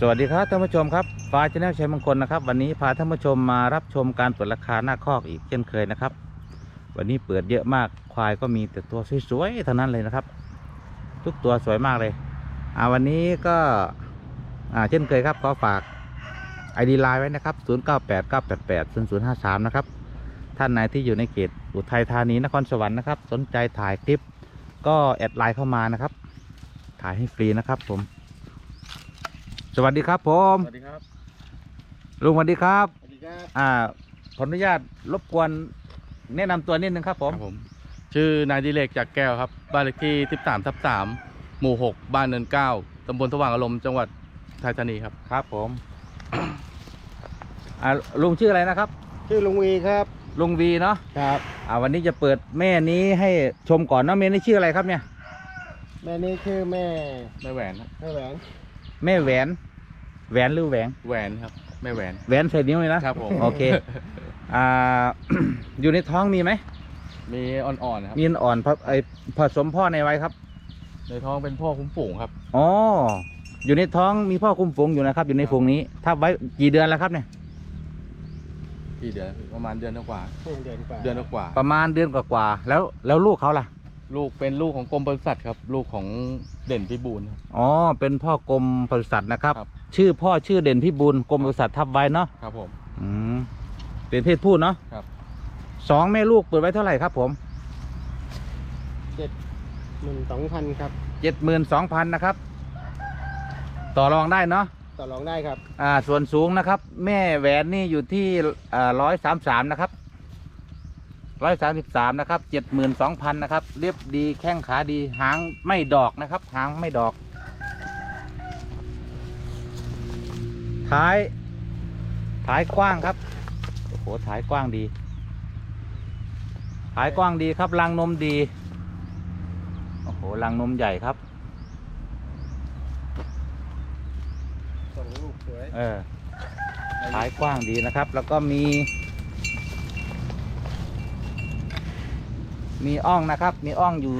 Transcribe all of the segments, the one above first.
สวัสดีครับท่านผู้ชมครับฟ้าชแนลชัยมงคลนะครับ วันนี้พาท่านผู้ชมมารับชมการเปิดราคาหน้าคอกอีกเช่นเคยนะครับ วันนี้เปิดเยอะมากควายก็มีแต่ตัวสวยๆเท่านั้นเลยนะครับ ทุกตัวสวยมากเลยอ่าวันนี้ก็อ่าเช่นเคยครับขอฝากไอดีไลน์ไว้นะครับ 0 9 8 9 8 8 0 0 5 3 นะครับ ท่านไหนที่อยู่ในเขตอุทัยธานีนครสวรรค์นะครับ สนใจถ่ายคลิปก็แอดไลน์เข้ามานะครับ ถ่ายให้ฟรีนะครับผม สวัสดีครับผมสวัสดีครับลุงสวัสดีครับสวัสดีครับอ่าขออนุญาตรบกวนแนะนำตัวนิดนึงครับผมผมชื่อนายดิเลกจากแก้วครับ บ้านเลขที่ 13ทับ3หมู่ 6 บ้านเนิน 9ตำบลสว่างอารมณ์จังหวัดไทยธานีครับ ครับผมอ่าลุงชื่ออะไรนะครับ ชื่อลุงวีครับลุงวีเนาะครับ อ่าวันนี้จะเปิดแม่นี้ให้ชมก่อนเนาะแม่นี้ชื่ออะไรครับเนี่ย แม่นี่ชื่อแม่ไม่แหวนครับแม่แหวนแม่แหวน แหวนหรือแหวงแหวนครับ ไม่แหวน แหวนใส่นิ้วเลยนะครับผม โอเคอ่า อยู่ในท้องมีไหมมีอ่อนๆนะครับ มีอ่อนผไอผสมพ่อในไว้ครับ ในท้องเป็นพ่อคุ้มฝูงครับ อ๋อ อยู่ในท้องมีพ่อคุมฝูงอยู่นะครับ อยู่ในฝูงนี้ ถ้าไว้กี่เดือนแล้วครับเนี่ยกี่เดือนประมาณเดือนกว่า เดือนกว่า เดือนกว่า ประมาณเดือนกว่าๆแล้วแล้วลูกเขาล่ะ ลูกเป็นลูกของกรมปศุสัตว์ครับ ลูกของเด่นพิบูลครับอ๋อ เป็นพ่อกรมปศุสัตว์นะครับ ครับ ชื่อพ่อชื่อเด่นพิบูลกรมปศุสัตว์ทับไว้เนาะครับผม อืมเป็นเพศผู้เนาะครับ สองแม่ลูกเปิดไว้เท่าไหร่ครับผมเจ็ดหมื่นสองพันครับเจ็ดหมื่นสองพันนะครับ ต่อรองได้เนาะต่อรองได้ครับ อ่าส่วนสูงนะครับ แม่แหวนนี่อยู่ที่อ่าร้อยสามสามนะครับ ร้อยสามสิบสามนะครับเจ็ดหมื่นสองพันนะครับ เรียบดีแข้งขาดีหางไม่ดอกนะครับ หางไม่ดอก ท้าย ท้ายกว้างครับ โอ้โหท้ายกว้างดี ท้ายกว้างดีครับรังนมดี โอ้โหรังนมใหญ่ครับส่งลูกสวยเออท้ายกว้างดีนะครับ แล้วก็มี มีอ่องนะครับ มีอ่องอยู่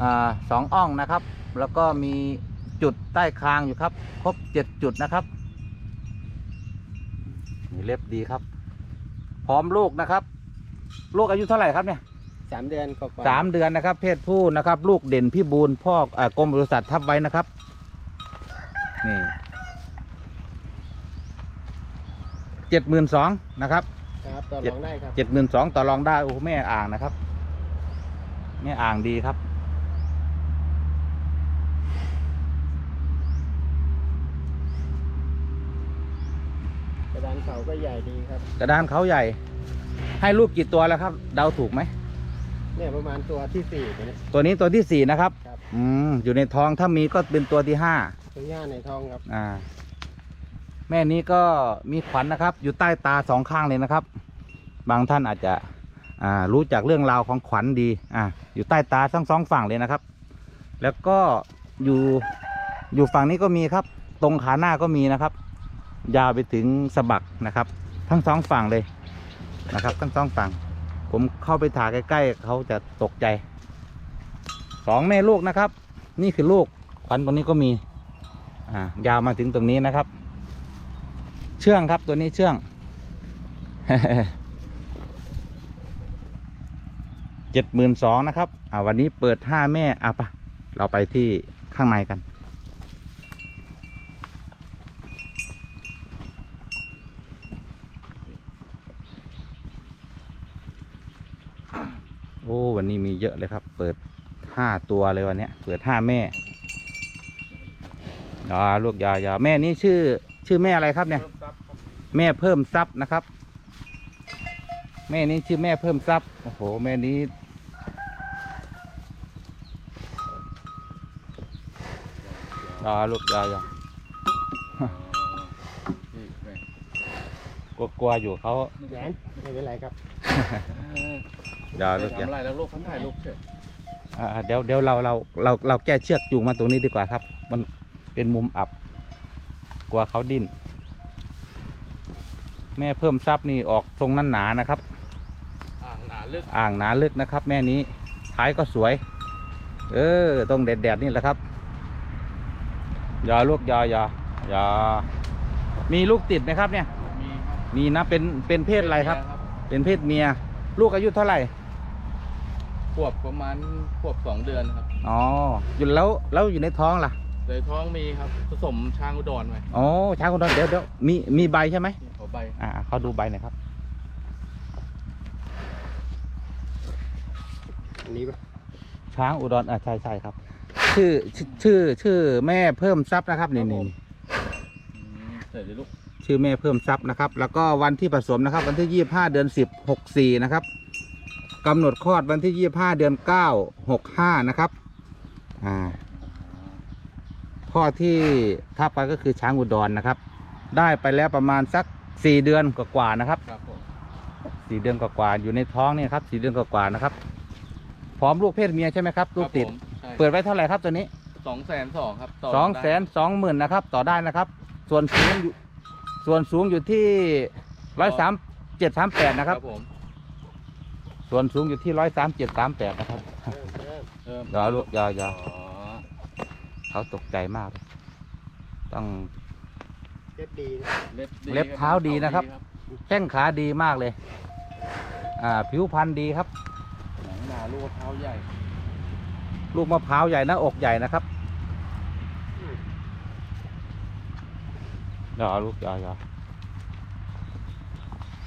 อ่าสองอ่องนะครับ แล้วก็มีจุดใต้คางอยู่ครับ ครบเจ็ดจุดนะครับ มีเล็บดีครับ พร้อมลูกนะครับ ลูกอายุเท่าไหร่ครับเนี่ยสามเดือนกว่าสามเดือนนะครับ เพศผู้นะครับ ลูกเด่นพี่บูลพ่อเออกรมบริษัททับไว้นะครับ นี่เจ็ดหมื่นสองนะครับ ครับต่อรองได้ครับเจ็ดหมื่นสองต่อรองได้โอ้โหแม่อ่างนะครับแม่อ่างดีครับกระดานเขาก็ใหญ่ดีครับ กระดานเขาใหญ่ ให้ลูกกี่ตัวแล้วครับ เดาถูกไหมเนี่ยประมาณตัวที่สี่ตัวนี้ตัวนี้ตัวที่สี่นะครับครับอืมอยู่ในท้องถ้ามีก็เป็นตัวที่ห้าตัวย่าในท้องครับ อ่า แม่นี้ก็มีขวัญนะครับ อยู่ใต้ตาสองข้างเลยนะครับ บางท่านอาจจะรู้จักเรื่องราวของขวัญดีอ่าอยู่ใต้ตาทั้งสองฝั่งเลยนะครับ แล้วก็อยู่อยู่ฝั่งนี้ก็มีครับ ตรงขาหน้าก็มีนะครับ ยาวไปถึงสะบักนะครับ ทั้งสองฝั่งเลยนะครับ ทั้งสองฝั่ง ผมเข้าไปถ่ายใกล้ๆเขาจะตกใจสองแม่ลูกนะครับ นี่คือลูกขวัญตรงนี้ก็มีอ่ายาวมาถึงตรงนี้นะครับ เชื่องครับตัวนี้เชื่องเจ็ดหมื่นสองนะครับ อ่าวันนี้เปิดห้าแม่อะปะเราไปที่ข้างในกัน โอ้วันนี้มีเยอะเลยครับ เปิดห้าตัวเลยวันนี้เปิดห้าแม่ยาลูกยายาแม่นี้ชื่อชื่อแม่อะไรครับเนี่ย แม่เพิ่มทรัพย์นะครับ แม่นี้ชื่อแม่เพิ่มทรัพย์โอ้โห แม่นี้ยาลูกยายานี่แหวนกลัวๆอยู่เขาแหวนไม่เป็นไรครับยาไม่ลูกยาทำอะไรแล้วลูกเขาถ่ายรูปเฉยอ่าเดี๋ยวเดี๋ยวเราเราเราเราแก้เชือกจูงมาตรงนี้ดีกว่าครับ มันเป็นมุมอับ กลัวเขาดิ้น แม่เพิ่มทรัพย์นี่ออกทรงนั้นหนานะครับ อ่างหนาลึกอ่างหนาลึกนะครับ แม่นี้ท้ายก็สวย เออตรงแดดๆนี่แหละครับอยาลูกอยาอยาอย่ามีลูกติดไหมครับเนี่ย มีครับมีนะเป็นเป็นเพศอะไรครับ เป็นเพศเมีย ลูกอายุเท่าไหร่ขวบประมาณขวบสองเดือนครับ อ๋ออยู่แล้วแล้วอยู่ในท้องล่ะ เลยท้องมีครับผสมช้างอุดรไว้อ๋อช้างอุดรเดี๋ยวเดี๋ยวมีมีใบใช่ไหมนี่ขอใบอ่าเขาดูใบหน่อยครับอันนี้ปะช้างอุดรอ่าใช่ใช่ครับ ชื่อชื่อชื่อแม่เพิ่มทรัพย์นะครับนี่นี่อืมเสร็จเลยลูกชื่อแม่เพิ่มทรัพย์นะครับ แล้วก็วันที่ผสมนะครับ วันที่ยี่ห้าเดือนสิบหกสี่นะครับกำหนดคลอดวันที่ยี่ห้าเดือนเก้าหกห้านะครับ อ่า พ่อที่ทับไปก็คือช้างอุดรนะครับ ได้ไปแล้วประมาณสักสี่เดือนกว่าๆนะครับครับผมสี่เดือนกว่าๆอยู่ในท้องเนี่ยครับสี่เดือนกว่าๆนะครับ พร้อมลูกเพศเมียใช่ไหมครับลูกติด เปิดไว้เท่าไหร่ครับตัวนี้สองแสนสองครับต่สองได้แสนสองหมื่นนะครับ ต่อได้นะครับ ส่วนสูงอยู่ส่วนสูงอยู่ที่ร้อยสามเจ็ดสามแปดนะครับ ผม ส่วนสูงอยู่ที่ร้อยสามเจ็ดสามแปดนะครับเริ่มเริ่มเริ่มอย่าลูกอย่าอย่าอ๋อ เขาตกใจมากเลยต้อง เล็บดีนะเล็บเล็บเท้าดีนะครับ แข้งขาดีมากเลย อ่า ผิวพรรณดีครับ หนังหนาลูกเท้าใหญ่ ลูกมะพร้าวใหญ่หน้าอกใหญ่นะครับอย่าลูกอย่าอย่า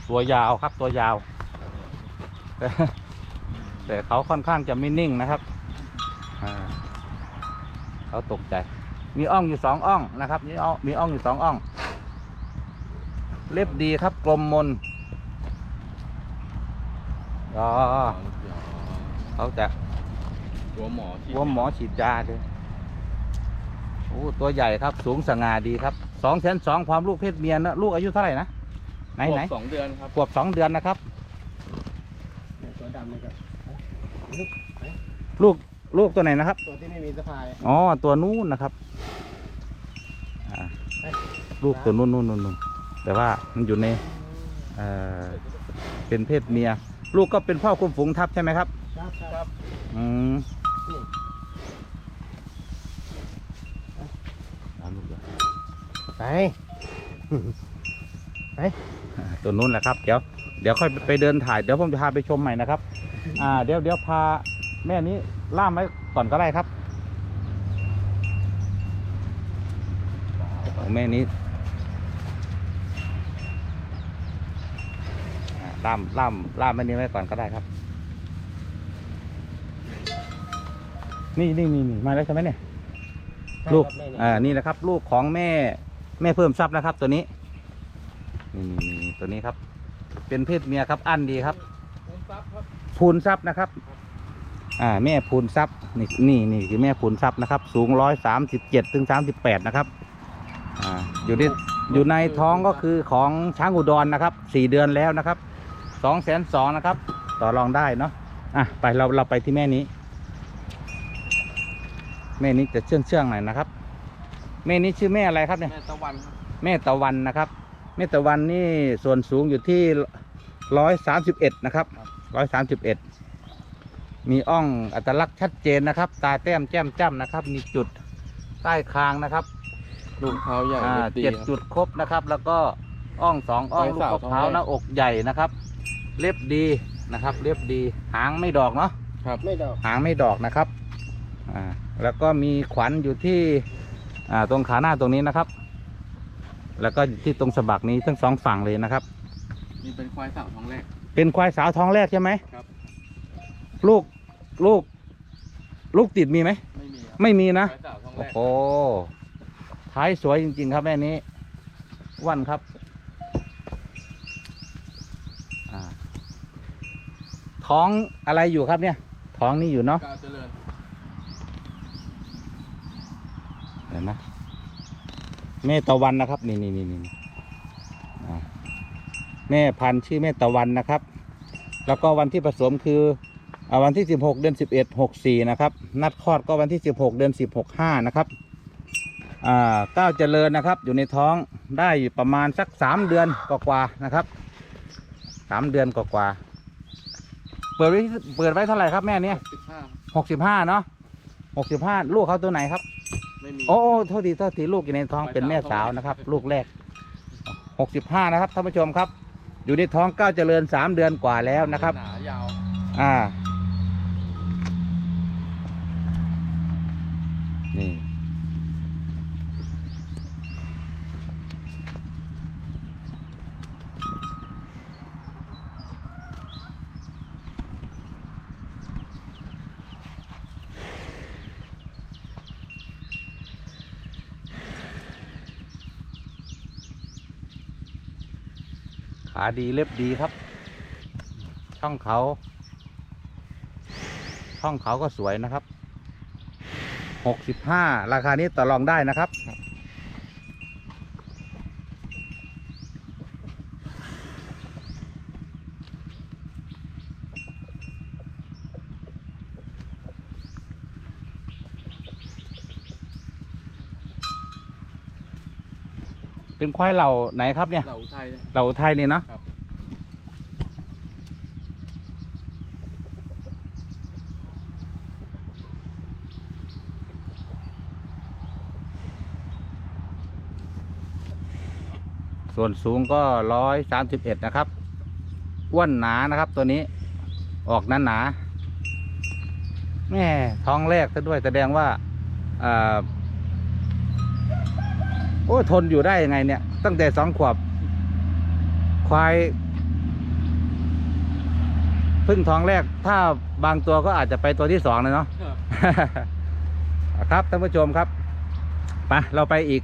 ตัวยาวครับตัวยาว แต่แต่เขาค่อนข้างจะไม่นิ่งนะครับ อ่า เขาตกใจ มีอ่องอยู่สองอ่องนะครับมีอ่องมีอ่องอยู่สองอ่อง เล็บดีครับกลมมนอ๋อเขาจะตัวหมอที่หัวหมอฉีดยาเลยโอ้ตัวใหญ่ครับสูงสง่าดีครับสองแสนสองความลูกเพศเมียนะลูกอายุเท่าไหร่นะไหนขวบไหนสองเดือนครับขวบสองเดือนนะครับเนี่ยตัวดำเลยครับลูก ลูกตัวไหนนะครับ ตัวที่ไม่มีสะพายอ๋อตัวนู้นนะครับอ่าลูกตัวนู้นนู้นนู้นนู้นแต่ว่ามันอยู่ในเอ่อเป็นเพศเมีย ลูกก็เป็นพ่อคุมฝูงทับใช่ไหมครับ ครับคครัรับบอืมนี่เอาลูกเดี๋ยวไปอ่าตัวนู้นแหละครับเดี๋ยวเดี๋ยวค่อยไปเดินถ่ายเดี๋ยวผมจะพาไปชมใหม่นะครับ อ่า เดี๋ยวเดี๋ยวพาแม่นี้ ล่ามไว้ก่อนก็ได้ครับของแม่นี้อ่าล่ามล่ามล่ามแม่นี้ไว้ก่อนก็ได้ครับ นี่นี่นี่นี่มาแล้วใช่ไหมเนี่ยลูกใช่ครับแม่อ่านี่นะครับ ลูกของแม่แม่เพิ่มทรัพย์นะครับ ตัวนี้นี่นี่นี่ตัวนี้ครับ เป็นเพศเมียครับอันดีครับผมซับครับพูนทรัพย์นะครับ อ่าแม่พูนทรัพย์นี่นี่นี่คือแม่พูนทรัพย์นะครับ สูงร้อยสามสิบเจ็ดถึงสามสิบแปดนะครับอ่าอยู่ในอยู่ในท้องก็คือของช้างอุดรนะครับสี่เดือนแล้วนะครับสองแสนสองนะครับ ต่อรองได้เนาะอะไปเราเราไปที่แม่นี้ แม่นี้จะเชื่องเชื่องๆหน่อยนะครับ แม่นี้ชื่อแม่อะไรครับเนี่ยแม่ตะวันครับแม่ตะวันนะครับ แม่ตะวันนี่ส่วนสูงอยู่ที่ร้อยสามสิบเอ็ดนะครับร้อยสามสิบเอ็ด มีอ่องอัตลักษณ์ชัดเจนนะครับ ตาแต้มแจ่มจ้ำนะครับ มีจุดใต้คางนะครับลูกเท้าใหญ่อ่าล็บเจ็ดครับจุดครบนะครับ แล้วก็อ่องสองอ่องไว้ลูกสาวมะพร้าวท้องแรกหน้าอกใหญ่นะครับ เล็บดีนะครับ เล็บดีหางไม่ดอกเนาะครับไม่ดอกหางไม่ดอกนะครับอ่าแล้วก็มีขวัญอยู่ที่อ่าตรงขาหน้าตรงนี้นะครับ แล้วก็อยู่ที่ตรงสะบักนี้ทั้งสองฝั่งเลยนะครับนี่เป็นควายสาวท้องแรก เป็นควายสาวท้องแรกใช่ไหมครับ ลูก ลูก ลูกติดมีไหม ไม่มีครับไม่มีนะควายสาวท้องแรโอ้กโห ท้ายสวยจริง ๆ ครับแม่นี้อ้วันครับอ่าท้องอะไรอยู่ครับเนี่ย ท้องนี่อยู่เนาะก้าวเจริญเห็นไหมแม่ตะวันนะครับ นี่นี่นี่นี่อ่าแม่พันธุ์ชื่อแม่ตะวันนะครับ แล้วก็วันที่ผสมคืออา วันที่ 16 เดือน 11 64 นะครับ นัดคลอดก็วันที่ 16 เดือน10 65 นะครับอ่าก้าวเจริญนะครับ อยู่ในท้องได้อยู่ประมาณสัก 3 เดือนกว่าๆนะครับ 3 เดือนกว่าๆเปิดไว้เปิดไว้เท่าไหร่ครับแม่เนี่ยสิบห้าหกสิบห้าเนาะหกสิบห้าลูกเขาตัวไหนครับไม่มีโอ้โอ้โทษทีโทษทีลูกอยู่ในท้องไม่เป็นแม่สาสาววนะครับ ลูกแรกหกสิบห้านะครับท่านผู้ชมครับ อยู่ในท้องก้าวเจริญสามเดือนกว่าแล้วนะครับหนายาวอ่า ขาดีเล็บดีครับ ช่องเขา ช่องเขาก็สวยนะครับหกสิบห้าราคานี้ต่อรองได้นะครับ เป็นควายเหล่าไหนครับเนี่ย เหล่าไทยเนี่ยเหล่าไทยนี่เนาะครับ ส่วนสูงก็ร้อยสามสิบเอ็ดนะครับ อ้วนหนานะครับตัวนี้ ออกหนาหนาๆแม่ท้องแรกซะด้วยแสดงว่าอ่า โอ้ทนอยู่ได้ยังไงเนี่ย ตั้งแต่สองขวบ ควายเพึ่งท้องแรก ถ้าบางตัวก็อาจจะไปตัวที่สองเลยเนาะครับครับท่านผู้ชมครับไปเราไปอีก